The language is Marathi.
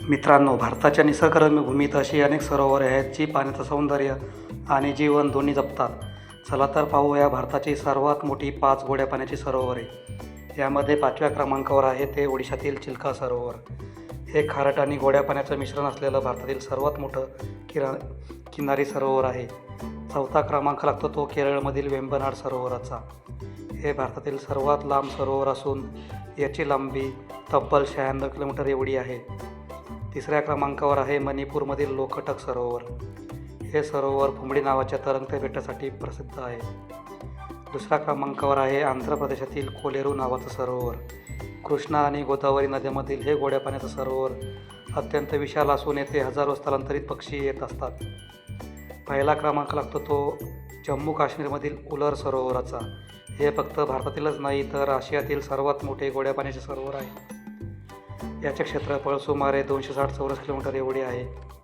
मित्रांनो भारताच्या निसर्गरम्य भूमीत अशी अनेक सरोवरे आहेत जी पाण्याचं सौंदर्य आणि जीवन दोन्ही जपतात. चला तर पाहूया भारताची सर्वात मोठी पाच गोड्या पाण्याची सरोवरे यामध्ये पाचव्या क्रमांकावर आहे ते ओडिशातील चिल्का सरोवर. हे खारट आणि गोड्या पाण्याचं मिश्रण असलेलं भारतातील सर्वात मोठं किरा किनारी सरोवर आहे. चौथा क्रमांक लागतो तो केरळमधील वेंबनाड सरोवराचा. हे भारतातील सर्वात लांब सरोवर असून याची लांबी तब्बल शहाण्णव किलोमीटर एवढी आहे. तिसऱ्या क्रमांकावर आहे मणिपूरमधील लोकटक सरोवर. हे सरोवर फुंबडी नावाच्या तरंगत्या बेटासाठी प्रसिद्ध आहे. दुसऱ्या क्रमांकावर आहे आंध्र प्रदेशातील कोलेरू नावाचं सरोवर. कृष्णा आणि गोदावरी नद्यामधील हे गोड्या पाण्याचं सरोवर अत्यंत विशाल असून येथे हजारो स्थलांतरित पक्षी येत असतात. पहिला क्रमांक लागतो तो जम्मू काश्मीरमधील उलर सरोवराचा. हे फक्त भारतातीलच नाही तर आशियातील सर्वात मोठे गोड्या पाण्याचे सरोवर आहे. याचे क्षेत्रफळ सुमारे दोनशे साठ चौरस किलोमीटर एवढे आहे.